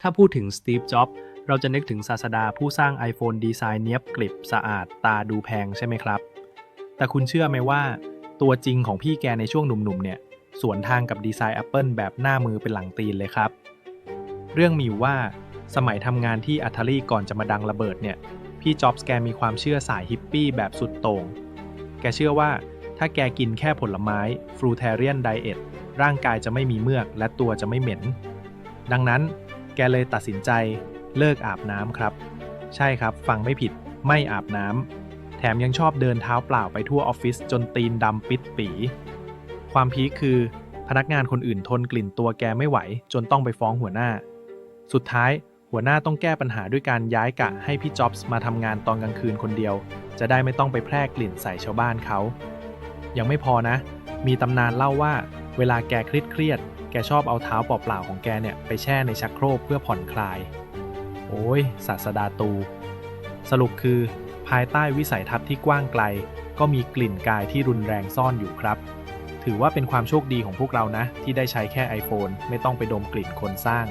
ถ้าพูดถึงสตีฟ จ็อบส์ เราจะนึกถึงศาสดาผู้สร้าง iPhone ดีไซน์เนียบกริบสะอาดตาดูแพงใช่ไหมครับ แต่คุณเชื่อไหมว่า ตัวจริงของพี่แกในช่วงหนุ่มๆเนี่ยสวนทางกับดีไซน์ Apple แบบหน้ามือเป็นหลังตีนเลยครับ เรื่องมีอยู่ว่าสมัยทำงานที่อัทารีก่อนจะมาดังระเบิดเนี่ย พี่จ็อบส์แกมีความเชื่อสายฮิปปี้แบบสุดโต่ง แกเชื่อว่าถ้าแกกินแค่ผลไม้ฟรูเทเรียนไดเอทร่างกายจะไม่มีเมือกและตัวจะไม่เหม็น ดังนั้น กเลยตัดสินใจเลิกอาบน้ำครับ ใช่ครับ ฟังไม่ผิดไม่อาบน้ำแถมยังชอบเดินเท้าเปล่าไปทั่วออฟฟิศจนตีนดำปิดปี ความพีคคือพนักงานคนอื่นทนกลิ่นตัวแกไม่ไหว จนต้องไปฟ้องหัวหน้า สุดท้ายหัวหน้าต้องแก้ปัญหาด้วยการย้ายกะให้พี่จ็อบส์มาทำงานตอนกลางคืนคนเดียว จะได้ไม่ต้องไปแพร่กลิ่นใส่ชาวบ้านเขา ยังไม่พอนะ มีตำนานเล่าว่า เวลาแกเครียดเครียด แกชอบเอาเท้าเปล่าๆของแกเนี่ยไปแช่ในชักโครกเพื่อผ่อนคลาย โอ้ยศาสดาตู สรุปคือ ภายใต้วิสัยทัศน์ที่กว้างไกล ก็มีกลิ่นกายที่รุนแรงซ่อนอยู่ครับ ถือว่าเป็นความโชคดีของพวกเรานะ ที่ได้ใช้แค่ iPhone ไม่ต้องไปดมกลิ่นคนสร้าง